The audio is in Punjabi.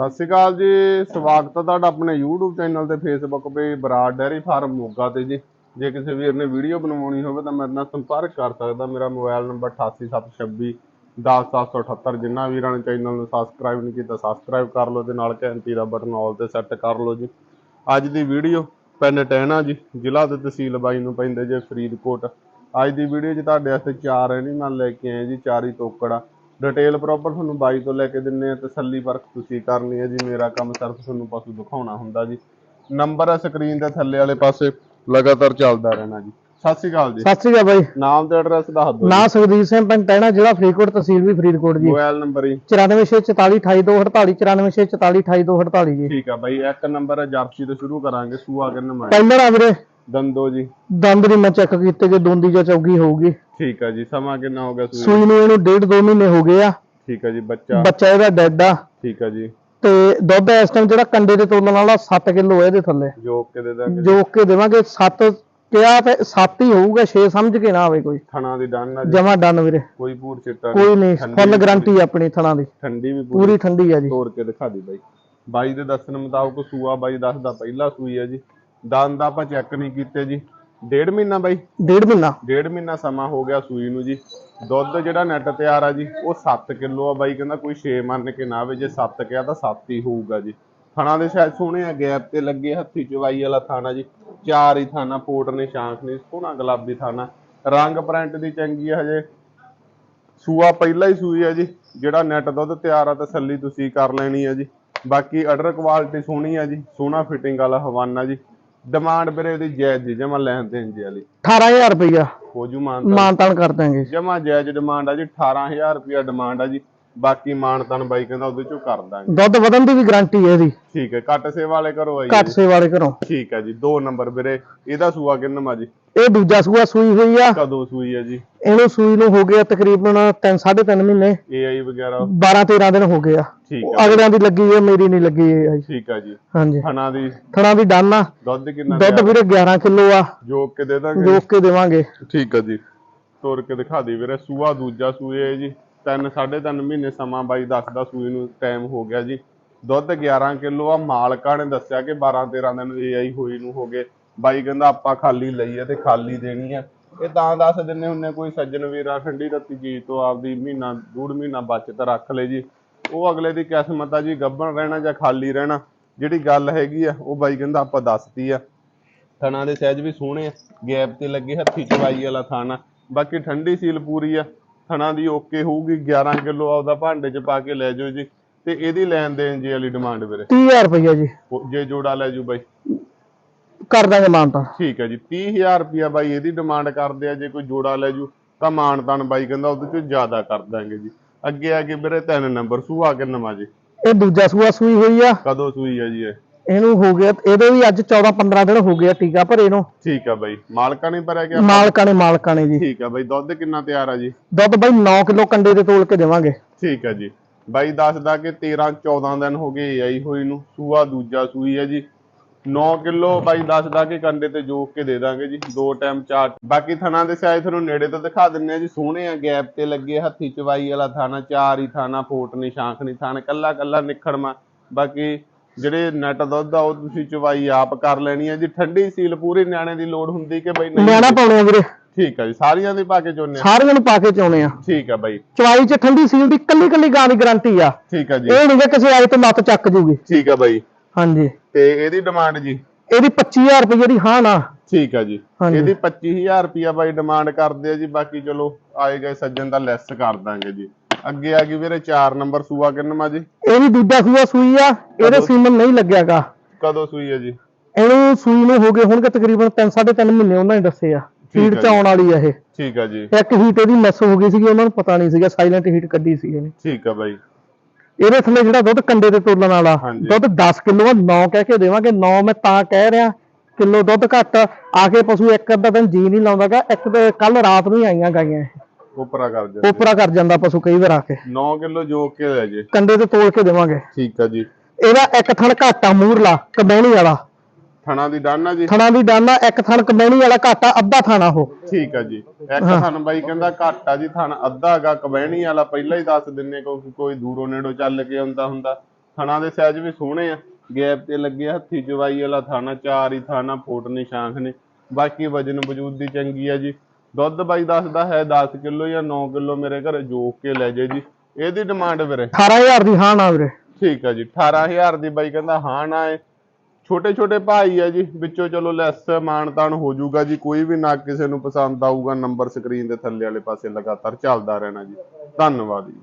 ਸਤਿ ਸ਼੍ਰੀ ਅਕਾਲ ਜੀ, ਸਵਾਗਤ ਹੈ ਤੁਹਾਡਾ ਆਪਣੇ YouTube ਚੈਨਲ ਤੇ, Facebook ਤੇ ਬਰਾੜ ਡੈਰੀ ਫਾਰਮ ਮੋਗਾ ਤੇ ਜੀ। ਜੇ ਕਿਸੇ ਵੀਰ ਨੇ ਵੀਡੀਓ ਬਣਵਾਉਣੀ ਹੋਵੇ ਤਾਂ ਮੇਰੇ ਨਾਲ ਸੰਪਰਕ ਕਰ ਸਕਦਾ। ਮੇਰਾ ਮੋਬਾਈਲ ਨੰਬਰ 8876 10778 ਜਿਨ੍ਹਾਂ ਵੀਰਾਂ ਨੇ ਚੈਨਲ ਨੂੰ ਸਬਸਕ੍ਰਾਈਬ ਨਹੀਂ ਕੀਤਾ ਸਬਸਕ੍ਰਾਈਬ ਕਰ ਲਓ ਤੇ ਨਾਲ ਘੰਟੀ ਦਾ ਬਟਨ ਆਲ ਤੇ ਸੈੱਟ ਕਰ ਲਓ ਜੀ। ਅੱਜ ਦੀ ਵੀਡੀਓ ਪਿੰਡ ਟਹਿਣਾ ਜੀ, ਜ਼ਿਲ੍ਹਾ ਤੇ ਤਹਿਸੀਲ ਬਾਈ ਨੂੰ ਪੈਂਦੇ ਜੇ ਫਰੀਦਕੋਟ। ਅੱਜ ਦੀ ਵੀਡੀਓ 'ਚ ਤੁਹਾਡੇ ਵਾਸਤੇ ਚਾਰ ਐਨੀਮਲ ਲੈ ਕੇ ਆਏ ਜੀ, ਚਾਰ ਹੀ ਤੋਕੜਾ। ਡਿਟੇਲ ਪ੍ਰੋਪਰ ਤੁਹਾਨੂੰ ਬਾਈ ਤੋਂ ਲੈ ਕੇ ਦਿੰਨੇ ਆ ਤਸੱਲੀ ਪਰਖ ਤੁਸੀਂ ਕਰਨੀ ਹੈ ਜੀ। ਮੇਰਾ ਕੰਮ ਸਿਰਫ ਤੁਹਾਨੂੰ ਪਸ਼ੂ ਦਿਖਾਉਣਾ ਹੁੰਦਾ ਜੀ। ਨੰਬਰ ਹੈ ਸਕਰੀਨ ਦੇ ਥੱਲੇ ਵਾਲੇ ਪਾਸੇ। ਲਗਾਤਾਰ ਚੱਲਦਾ ਰਹਿਣਾ ਜੀ। ਸਤਿ ਸ਼੍ਰੀ ਅਕਾਲ ਜੀ। ਸਤਿ ਸ੍ਰੀ ਅਕਾਲ ਬਾਈ। ਨਾਮ ਤੇ ਐਡਰੈਸ ਦੱਸ ਦਿਓ ਨਾਂ ਸੁਖਦੀਪ ਸਿੰਘ ਪਿੰਡ ਟਹਿਣਾ ਜ਼ਿਲ੍ਹਾ ਫਰੀਦਕੋਟ ਤਹਿਸੀਲ ਵੀ ਫਰੀਦਕੋਟ ਜੀ। ਮੋਬਾਈਲ ਨੰਬਰ ਜੀ। 9464428248 9464428248 ਜੀ। ਠੀਕ ਆ ਬਾਈ ਇੱਕ ਨੰਬਰ ਹੈ ਜਰਸੀ ਤੋਂ ਸ਼ੁਰੂ ਕਰਾਂਗੇ ਸੂਆ ਕਿੰਨਾ ਮੈਂ ਪਹਿਲਾਂ ਆ ਵੀਰੇ ਦੰਦੋ ਜੀ। ਦੰਦ ਦੀ ਮੈਂ ਚੈੱਕ ਕੀਤੇ ਜੇ ਦੋਂਦੀ ਜਾਂ ਚੌਗੀ ਹੋਊਗੀ। ਠੀਕ ਆ ਜੀ ਸਮਾਂ ਕਿੰਨਾ ਹੋ ਗਿਆ ਸੂਈ ਸੂਈ ਨੂੰ ਇਹਨੂੰ ਡੇਢ ਦੋ ਮਹੀਨੇ ਹੋ ਗਏ ਆ। ਠੀਕ ਆ ਜੀ ਬੱਚਾ? ਬੱਚਾ ਇਹਦਾ ਡੈਡ ਆ। ਠੀਕ ਆ ਜੀ। ਤੇ ਦੁੱਧ ਇਸ ਟਾਈਮ ਜਿਹੜਾ ਕੰਡੇ ਦੇ ਤੋਲਣ ਵਾਲਾ 7 ਕਿਲੋ ਇਹਦੇ ਥੱਲੇ। ਜੋਕ ਕੇ ਦੇ ਦਾਂਗੇ ਜੋ। ਕਿ ਦੇਵਾਂਗੇ 7 ਕਿਹਾ ਤੇ 7 ਹੀ ਹੋਊਗਾ 6 ਸਮਝ ਕੇ ਨਾ ਆਵੇ ਕੋਈ। ਥਣਾ ਦੀ ਡਨ ਆ ਜੀ। ਜਮਾ ਡਨ ਵੀਰੇ। ਕੋਈ ਪੂਰ ਚਿੱਟਾ ਕੋਈ ਨਹੀਂ ਠੰਡੀ ਫੁੱਲ ਵੀ ਗਾਰੰਟੀ ਆਪਣੀ ਥਣਾ ਦੀ। ਠੰਡੀ ਵੀ ਪੂਰੀ। ਪੂਰੀ ਠੰਡੀ ਆ ਜੀ। ਤੋੜ ਕੇ ਦਿਖਾ ਦੀ ਬਾਈ। ਬਾਈ ਦੇ ਦੱਸਣ ਮੁਤਾਬਕ ਸੂਆ ਬਾਈ ਦੱਸਦਾ ਪਹਿਲਾ ਸੂਈ ਹੈ ਜੀ। ਦੰਦ ਆਪਾਂ ਚੈੱਕ ਨਹੀਂ ਕੀਤੇ ਜੀ। ਡੇਢ ਮਹੀਨਾ ਬਾਈ? ਡੇਢ ਮਹੀਨਾ। ਡੇਢ ਮਹੀਨਾ ਸਮਾਂ ਹੋ ਗਿਆ ਸੂਈ ਨੂੰ ਜੀ। ਦੁੱਧ ਜਿਹੜਾ ਨੈਟ ਤਿਆਰ ਆ ਜੀ ਉਹ 7 ਕਿਲੋ ਆ ਬਾਈ ਕਹਿੰਦਾ ਕੋਈ 6 ਮੰਨ ਕੇ ਨਾ ਆਵੇ ਜੇ 7 ਕਿਹਾ ਤਾਂ 7 ਹੀ ਹੋਊਗਾ ਜੀ। ਥਣਾ ਦੇ ਸ਼ਾਇਦ ਸੋਹਣੇ ਆ ਗੈਪ ਤੇ ਲੱਗੇ ਹੱਥੀ ਚਵਾਈ ਵਾਲਾ ਥਾਣਾ ਜੀ। ਚਾਰ ਹੀ ਥਾਣਾ ਪੋਟ ਨੇ ਸ਼ਾਂਖ ਨੇ ਸੋਹਣਾ ਗੁਲਾਬੀ ਥਾਣਾ। ਰੰਗ ਪ੍ਰਿੰਟ ਦੀ ਚੰਗੀ ਆ ਹਜੇ। ਸੂਆ ਪਹਿਲਾ ਹੀ ਸੂਈ ਹੈ ਜੀ ਜਿਹੜਾ ਨੈਟ ਦੁੱਧ ਤਿਆਰ ਆ ਤਸੱਲੀ ਤੁਸੀਂ ਕਰ ਲੈਣੀ ਹੈ ਜੀ। ਬਾਕੀ ਆਰਡਰ ਕੁਆਲਿਟੀ ਸੋਹਣੀ ਆ ਜੀ ਸੋਹਣਾ ਫਿਟਿੰਗ ਵਾਲਾ ਹਵਾਨਾ ਜੀ। ਡਿਮਾਂਡ ਵੀਰੇ ਦੀ ਜਾਇਜ਼ ਜੀ ਜਮਾ ਲੈਣ ਦੇਣ ਜੀ ਵਾਲੀ। 18000 ਰੁਪਈਆ। ਹੋ ਜੂ ਮਾਨ ਮਾਨਤਾਨ ਕਰ ਦਾਂਗੇ ਜਮਾ ਜਾਇਜ਼ ਡਿਮਾਂਡ ਆ ਜੀ 18000 ਰੁਪਿਆ ਡਿਮਾਂਡ ਆ ਜੀ। ਬਾਕੀ ਮਾਨਤਨ ਬਾਈ ਕਹਿੰਦਾ ਉਹਦੇ ਚੋਂ ਕਰ ਦਾਂਗੇ। ਦੁੱਧ ਵਧਣ ਦੀ ਵੀ ਗਾਰੰਟੀ ਹੈ ਇਹਦੀ। ਠੀਕ ਹੈ ਕੱਟ ਸੇ ਵਾਲੇ ਕਰੋ ਆਈ ਘੱਟ ਸੇ ਵਾਲੇ ਘਰੋਂ। ਠੀਕ ਹੈ ਜੀ ਦੋ ਨੰਬਰ ਵੀਰੇ ਇਹਦਾ ਸੂਆ ਕਿੰਨਾ ਜੀ? ਇਹ ਦੂਜਾ ਸੂਆ ਸੂਈ ਹੋਈ ਆ। ਕਦੋਂ ਸੂਈ ਹੈ ਜੀ? ਇਹਨੂੰ ਸੂਈ ਨੂੰ ਹੋ ਗਿਆ ਤਕਰੀਬਨ 3 3.5 ਮਹੀਨੇ। ਏਆਈ ਵਗੈਰਾ? 12 13 ਦਿਨ ਹੋ ਗਏ ਆ। ਠੀਕ ਹੈ। ਅਗਲਿਆਂ ਦੀ ਲੱਗੀ ਹੈ ਮੇਰੀ ਨਹੀਂ ਲੱਗੀ ਹੈ ਜੀ। ਠੀਕ ਹੈ ਜੀ। ਹਾਂਜੀ। ਥਣਾ ਦੀ? ਥਣਾ ਦੀ ਡਨ ਆ। ਦੁੱਧ ਕਿੰਨਾ ਦੁੱਧ? ਵੀਰੇ 11 ਕਿਲੋ ਆ। ਜੋਕ ਕੇ ਦੇ ਦਾਂਗੇ? ਜੋਕ ਕੇ ਦੇਵਾਂਗੇ। ਠੀਕ ਹੈ ਜੀ। ਤੋੜ ਕੇ ਦਿਖਾ ਦੇ ਵੀਰੇ ਸੂਆ ਦੂਜਾ ਸੂਏ ਹੈ ਜੀ। ਤਿੰਨ, ਸਾਢੇ ਤਿੰਨ ਮਹੀਨੇ ਸਮਾਂ ਬਾਈ ਦੱਸਦਾ ਸੂਈ ਨੂੰ ਟਾਈਮ ਹੋ ਗਿਆ ਜੀ। ਦੁੱਧ 11 ਕਿਲੋ ਆ, ਮਾਲਕਾਂ ਨੇ ਦੱਸਿਆ ਕਿ 12 13 ਦਿਨ ਏਆਈ ਹੋਈ ਨੂੰ ਹੋ ਗਏ। ਬਾਈ ਕਹਿੰਦਾ ਆਪਾਂ ਖਾਲੀ ਲਈ ਆ ਤੇ ਖਾਲੀ ਦੇਣੀ ਆ। ਇਹ ਤਾਂ ਦੱਸ ਦਿੰਨੇ ਹੁੰਨੇ ਕੋਈ ਸੱਜਣ ਵੀਰਾ ਠੰਡੀ ਰੱਤੀ ਚੀਜ਼ ਤੋਂ ਆਪਦੀ ਮਹੀਨਾ, ਡੂਢ ਮਹੀਨਾ ਬਚਤ ਰੱਖ ਲੈ ਜੀ। ਉਹ ਅਗਲੇ ਦੀ ਕਿਸਮਤ ਆ ਜੀ, ਗੱਭਣ ਰਹਿਣਾ ਜਾਂ ਖਾਲੀ ਰਹਿਣਾ, ਜਿਹੜੀ ਗੱਲ ਹੈਗੀ ਆ, ਉਹ ਬਾਈ ਕਹਿੰਦਾ ਆਪਾਂ ਦੱਸਤੀ ਆ। ਥਣਾ ਦੇ ਸਹਿਜ ਵੀ ਸੋਹਣੇ ਆ, ਗੈਪ ਤੇ ਲੱਗੇ ਹੱਥੀ ਚਵਾਈ ਵਾਲਾ ਥਾਣਾ। ਬਾਕੀ ਠੰਡੀ ਸੀਲ ਪੂਰੀ ਆ। ਥਣਾ ਦੀ ਓਕੇ ਹੋਊਗੀ 11 ਕਿਲੋ ਆਪਦਾ ਭਾਂਡੇ 'ਚ ਪਾ ਕੇ ਲੈ ਜਾਓ ਜੀ ਤੇ ਇਹਦੀ ਲੈਣ ਦੇਣ ਜੀ ਵਾਲੀ ਡਿਮਾਂਡ ਵੀਰੇ। 30000 ਰੁਪਈਆ ਜੀ। ਜੇ ਜੋੜਾ ਲੈ ਜੂ ਬਾਈ। ਕਰ ਦਾਂਗੇ ਮਾਨਤਾਨ ਠੀਕ ਹੈ ਜੀ 30000 ਰੁਪਿਆ ਬਾਈ ਇਹਦੀ ਡਿਮਾਂਡ ਕਰਦੇ ਆ ਜੇ ਕੋਈ ਜੋੜਾ ਲੈ ਜੂ ਤਾਂ ਮਾਨਤਾਨ ਬਾਈ ਕਹਿੰਦਾ ਉਹਦੇ 'ਚ ਜ਼ਿਆਦਾ ਕਰ ਦਾਂਗੇ ਜੀ। ਅੱਗੇ ਆ ਕੇ ਵੀਰੇ ਤਿੰਨ ਨੰਬਰ ਸੂਆ ਕਿੰਨਵਾ ਜੀ। ਇਹ ਦੂਜਾ ਸੂਆ ਸੂਈ ਹੋਈ ਆ। ਕਦੋਂ ਸੂਈ ਆ ਜੀ ਇਹ? ਇਹਨੂੰ ਹੋ ਗਿਆ ਇਹਦੇ ਵੀ ਅੱਜ 14 15 ਦਿਨ ਹੋ ਗਿਆ ਟੀਕਾ ਭਰੇ ਨੂੰ। ਠੀਕ ਆ ਬਾਈ। ਮਾਲਕਾਂ ਨੇ ਭਰਿਆ ਗਿਆ ਮਾਲਕਾਂ ਨੇ ਮਾਲਕਾਂ ਨੇ ਜੀ। ਠੀਕ ਆ ਬਾਈ ਦੁੱਧ ਕਿੰਨਾ ਤਿਆਰ ਆ ਜੀ? ਦੁੱਧ ਬਾਈ 9 ਕਿਲੋ ਕੰਡੇ ਦੇ ਤੋਲ ਕੇ ਦੇਵਾਂਗੇ। ਠੀਕ ਹੈ ਜੀ। ਬਾਈ ਦੱਸਦਾ ਕਿ 13 14 ਦਿਨ ਹੋ ਗਏ ਆਈ ਹੋਈ ਨੂੰ ਸੂਆ ਦੂਜਾ ਸੂਈ ਹੈ ਜੀ। 9 ਕਿਲੋ ਬਾਈ ਦੱਸਦਾ ਕਿ ਕੰਡੇ ਤੇ ਜੋਕ ਕੇ ਦੇ ਦਾਂਗੇ ਜੀ ਦੋ ਟਾਈਮ ਚਾਰ। ਬਾਕੀ ਥਣਾ ਦੇ ਸਾਇਜ਼ ਤੁਹਾਨੂੰ ਨੇੜੇ ਤੋਂ ਦਿਖਾ ਦਿੰਨੇ ਆ ਜੀ ਸੋਹਣੇ ਆ ਗੈਪ ਤੇ ਲੱਗੇ ਹੱਥੀ ਚਵਾਈ ਵਾਲਾ ਥਾਣਾ ਚਾਰ ਹੀ ਥਾਣਾ ਫੋਟ ਨਹੀਂ ਸ਼ਾਂਖ ਨਹੀਂ ਥਾਣਾ ਕੱਲਾ ਕੱਲਾ ਨਿਖੜਮਾ। ਬਾਕੀ ਜਿਹੜੇ ਨੈਟ ਦੁੱਧ ਆ ਉਹ ਤੁਸੀਂ ਚਵਾਈ ਆਪ ਕਰ ਲੈਣੀ ਹੈ ਜੀ। ਠੰਡੀ ਸੀਲ ਪੂਰੀ ਨਿਆਣੇ ਦੀ ਲੋੜ ਹੁੰਦੀ ਕਿ ਬਾਈ ਨਹੀਂ? ਨਿਆਣਾ ਪਾਉਣੇ ਆ ਵੀਰੇ। ਠੀਕ ਹੈ ਜੀ ਸਾਰੀਆਂ ਦੇ ਪਾ ਕੇ ਚੋਨੇ ਸਾਰਿਆਂ ਨੂੰ ਪਾ ਕੇ ਚਾਉਣੇ ਆ। ਠੀਕ ਹੈ ਬਾਈ। ਚਵਾਈ 'ਚ ਠੰਡੀ ਸੀਲ ਦੀ ਕੱਲੀ ਕੱਲੀ ਗਾਂ ਦੀ ਗਾਰੰਟੀ ਆ। ਠੀਕ ਹੈ ਜੀ। ਇਹ ਨਹੀਂ ਕਿ ਕਿਸੇ ਆਏ ਤੇ ਲੱਤ ਚੱਕ ਜੂਗੀ। ਠੀਕ ਹੈ ਬਾਈ। ਹਾਂਜੀ। ਤੇ ਇਹਦੀ ਡਿਮਾਂਡ ਜੀ? ਇਹਦੀ 25000 ਰੁਪਏ ਦੀ ਹਾਂ ਨਾ। ਠੀਕ ਆ ਜੀ। ਇਹਦੀ 25000 ਰੁਪਿਆ ਬਾਈ ਡਿਮਾਂਡ ਕਰਦੇ ਆ ਜੀ ਬਾਕੀ ਚਲੋ ਆਏ ਗਏ ਸੱਜਣ ਦਾ ਲੈਸ ਕਰ ਦਾਂਗੇ ਜੀ। ਅੱਗੇ ਆ ਗਈ ਵੀਰੇ 4 ਨੰਬਰ ਸੂਆ ਕਿੰਨਵਾ ਜੀ। ਇਹ ਵੀ ਦੂਜਾ ਸੂਆ ਸੂਈ ਆ ਇਹਦੇ ਸੀਮਨ ਨਹੀਂ ਲੱਗਿਆਗਾ। ਕਦੋਂ ਸੂਈ ਹੈ ਜੀ? ਇਹਨੂੰ ਸੂਈ ਨੂੰ ਹੋ ਗਏ ਹੋਣਗੇ ਤਕਰੀਬਨ 3 3.5 ਮਹੀਨੇ ਉਹਨਾਂ ਨੇ ਦੱਸੇ ਆ। ਫੀਡ ਚ ਆਉਣ ਵਾਲੀ ਆ ਇਹ। ਠੀਕ ਆ ਜੀ। ਇੱਕ ਹੀਟ ਇਹਦੀ ਮਿਸ ਹੋ ਗਈ ਸੀਗੀ ਉਹਨਾਂ ਨੂੰ ਪਤਾ ਨਹੀਂ ਸੀਗਾ ਸਾਇਲੈਂਟ ਹੀਟ ਕੱਢੀ ਸੀ ਇਹਨੇ। ਠੀਕ ਆ ਬਾਈ। ਇਹਦੇ ਥੱਲੇ ਜਿਹੜਾ ਦੁੱਧ ਕੰਡੇ ਤੇ ਤੋਲਣ ਵਾਲਾ। ਦੁੱਧ 10 ਕਿਲੋ ਆ 9 ਕਹਿ ਕੇ ਦੇਵਾਂਗੇ 9 ਮੈਂ ਤਾਂ ਕਹਿ ਰਿਹਾ ਕਿਲੋ ਦੁੱਧ ਘੱਟ ਆ ਕੇ ਪਸ਼ੂ ਇੱਕ ਅੱਧਾ ਦਿਨ ਜੀ ਨਹੀਂ ਲਾਉਂਦਾਗਾ ਇੱਕ ਕੱਲ ਰਾਤ ਨੂੰ ਹੀ ਆਈਆਂ ਗਾਈਆਂ ਇਹ। ਉਪਰਾ ਕਰ ਜਾਂਦੇ ਉਪਰਾ ਕਰ ਜਾਂਦਾ ਪਸ਼ੂ ਕਈ ਵਾਰ ਆ ਕੇ। 9 ਕਿਲੋ ਜੋਕ ਕੇ ਲੈ ਜੇ। ਕੰਡੇ ਤੇ ਤੋਲ ਕੇ ਦੇਵਾਂਗੇ। ਠੀਕ ਆ ਜੀ। ਇਹਦਾ ਇੱਕ ਥਣ ਘਾਟਾ ਮੂਰਲਾ ਕਬੈਣੀ ਵਾਲਾ। ਥਣਾ ਦੀ ਡਾਨਾ ਜੀ? ਥਣਾ ਦੀ ਡਾਨਾ ਇੱਕ ਥਣ ਕਬੈਣੀ ਵਾਲਾ ਘਾਟਾ ਅੱਧਾ ਥਾਣਾ ਉਹ। ਠੀਕ ਆ ਜੀ। ਇੱਕ ਥਣ ਬਾਈ ਕਹਿੰਦਾ ਘੱਟ ਜੀ ਥਣ ਅੱਧਾ ਹੈਗਾ ਕਬੈਣੀ ਵਾਲਾ ਪਹਿਲਾਂ ਹੀ ਦੱਸ ਦਿੰਨੇ ਕਿਉਂਕਿ ਕੋਈ ਦੂਰੋਂ ਨੇੜੋਂ ਚੱਲ ਕੇ ਆਉਂਦਾ ਹੁੰਦਾ। ਥਣਾ ਦੇ ਸਾਈਜ਼ ਵੀ ਸੋਹਣੇ ਆ। ਗੈਪ ਤੇ ਲੱਗੇ ਹੱਥੀ ਚਵਾਈ ਵਾਲਾ ਥਾਣਾ ਚਾਰ ਹੀ ਥਾਣਾ ਫੋਟ ਨਿਸ਼ਾਂਖ ਨੇ। ਬਾਕੀ ਵਜਨ ਵਜੂਦ ਦੀ ਚੰਗੀ ਆ ਜੀ। ਦੁੱਧ ਬਾਈ ਦੱਸਦਾ ਹੈ 10 ਕਿਲੋ ਜਾਂ 9 ਕਿਲੋ ਮੇਰੇ ਘਰ ਜੋਕ ਕੇ ਲੈ ਜੇ ਜੀ। ਇਹਦੀ ਡਿਮਾਂਡ ਵੀਰੇ। 18000 ਦੀ ਹਾਂ ਨਾ ਵੀਰੇ। ਠੀਕ ਆ ਜੀ 18000 ਦੀ ਬਾਈ ਕਹਿੰਦਾ ਹਾਂ ਨਾ ਹੈ ਛੋਟੇ ਛੋਟੇ ਭਾਈ ਆ ਜੀ ਵਿੱਚੋਂ ਚਲੋ ਲੈਸ ਮਾਨਤਾਨ ਹੋ ਜਾਊਗਾ ਜੀ ਕੋਈ ਵੀ ਨਾ ਕਿਸੇ ਨੂੰ ਪਸੰਦ ਆਊਗਾ ਨੰਬਰ ਸਕਰੀਨ ਦੇ ਥੱਲੇ ਵਾਲੇ ਪਾਸੇ ਲਗਾਤਾਰ ਚੱਲਦਾ ਰਹਿਣਾ ਜੀ। ਧੰਨਵਾਦ ਜੀ।